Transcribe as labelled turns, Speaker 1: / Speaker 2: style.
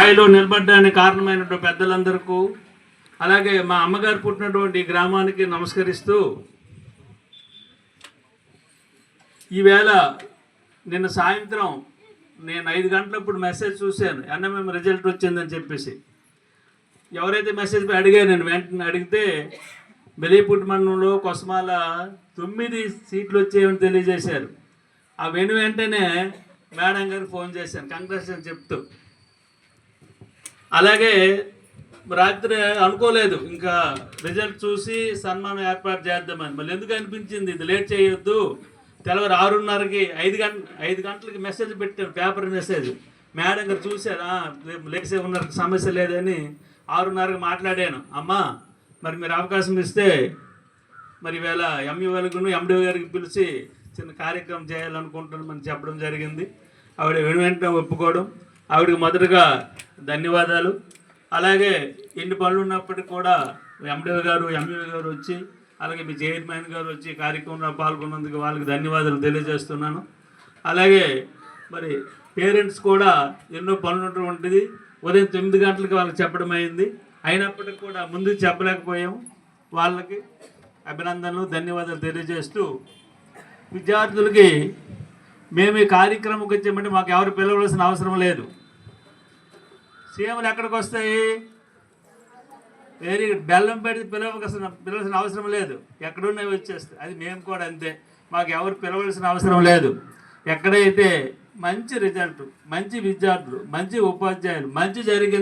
Speaker 1: స్థాయిలో నిలబడ్డానికి కారణమైనటువంటి పెద్దలందరికీ అలాగే మా అమ్మగారు పుట్టినటువంటి గ్రామానికి నమస్కరిస్తూ ఈవేళ నిన్న సాయంత్రం నేను ఐదు గంటలప్పుడు మెసేజ్ చూశాను. ఎన్ఎంఎం రిజల్ట్ వచ్చిందని చెప్పేసి. ఎవరైతే మెసేజ్ అడిగాను నేను వెంటనే అడిగితే బెలీపుట్ మండలంలో కొసమాల తొమ్మిది సీట్లు వచ్చాయని తెలియజేశారు. ఆ వెను వెంటనే మేడం గారికి ఫోన్ చేశాను. కంగ్రాచులేషన్ చెప్తూ. అలాగే రాత్రి అనుకోలేదు ఇంకా రిజల్ట్ చూసి సన్మానం ఏర్పాటు చేద్దామని. మళ్ళీ ఎందుకు అనిపించింది? ఇది లేట్ చేయొద్దు. తెల్లవారు ఆరున్నరకి ఐదు గంట ఐదు గంటలకి మెసేజ్ పెట్టాను పేపర్ మెసేజ్ మేడం గారు చూశాను రేపు లేచే ఉన్నారు సమస్య లేదని ఆరున్నరకి మాట్లాడాను. అమ్మా మరి మీరు అవకాశం ఇస్తే మరి ఈవేళ ఎంఈ వాళ్ళకును ఎండి గారికి పిలిచి చిన్న కార్యక్రమం చేయాలనుకుంటున్నామని చెప్పడం జరిగింది. ఆవిడ వెను వెంటనే ఒప్పుకోవడం. ఆవిడకి మొదటగా ధన్యవాదాలు. అలాగే ఎన్ని పనులు ఉన్నప్పటికీ కూడా ఎండి గారు ఎంఈ గారు వచ్చి అలాగే మీ చైర్మన్ గారు వచ్చి కార్యక్రమంలో పాల్గొన్నందుకు వాళ్ళకి ధన్యవాదాలు తెలియజేస్తున్నాను. అలాగే మరి పేరెంట్స్ కూడా ఎన్నో పనులు ఉన్నటువంటిది ఉదయం తొమ్మిది గంటలకు వాళ్ళకి చెప్పడం అయింది. అయినప్పటికీ కూడా ముందు చెప్పలేకపోయాము వాళ్ళకి అభినందనలు ధన్యవాదాలు తెలియజేస్తూ విద్యార్థులకి మేము ఈ కార్యక్రమంకి వచ్చామంటే మాకు ఎవరు పిలవలసిన అవసరం లేదు. సీఎంలు ఎక్కడికి వస్తాయి? వెరీ బెల్లం పెడితే పిలవలసిన పిలవలసిన అవసరం లేదు. ఎక్కడున్నవి వచ్చేస్తాయి. అది మేము కూడా అంతే. మాకు ఎవరు పిలవలసిన అవసరం లేదు. ఎక్కడైతే మంచి రిజల్ట్ మంచి విద్యార్థులు మంచి ఉపాధ్యాయులు మంచి జరిగింది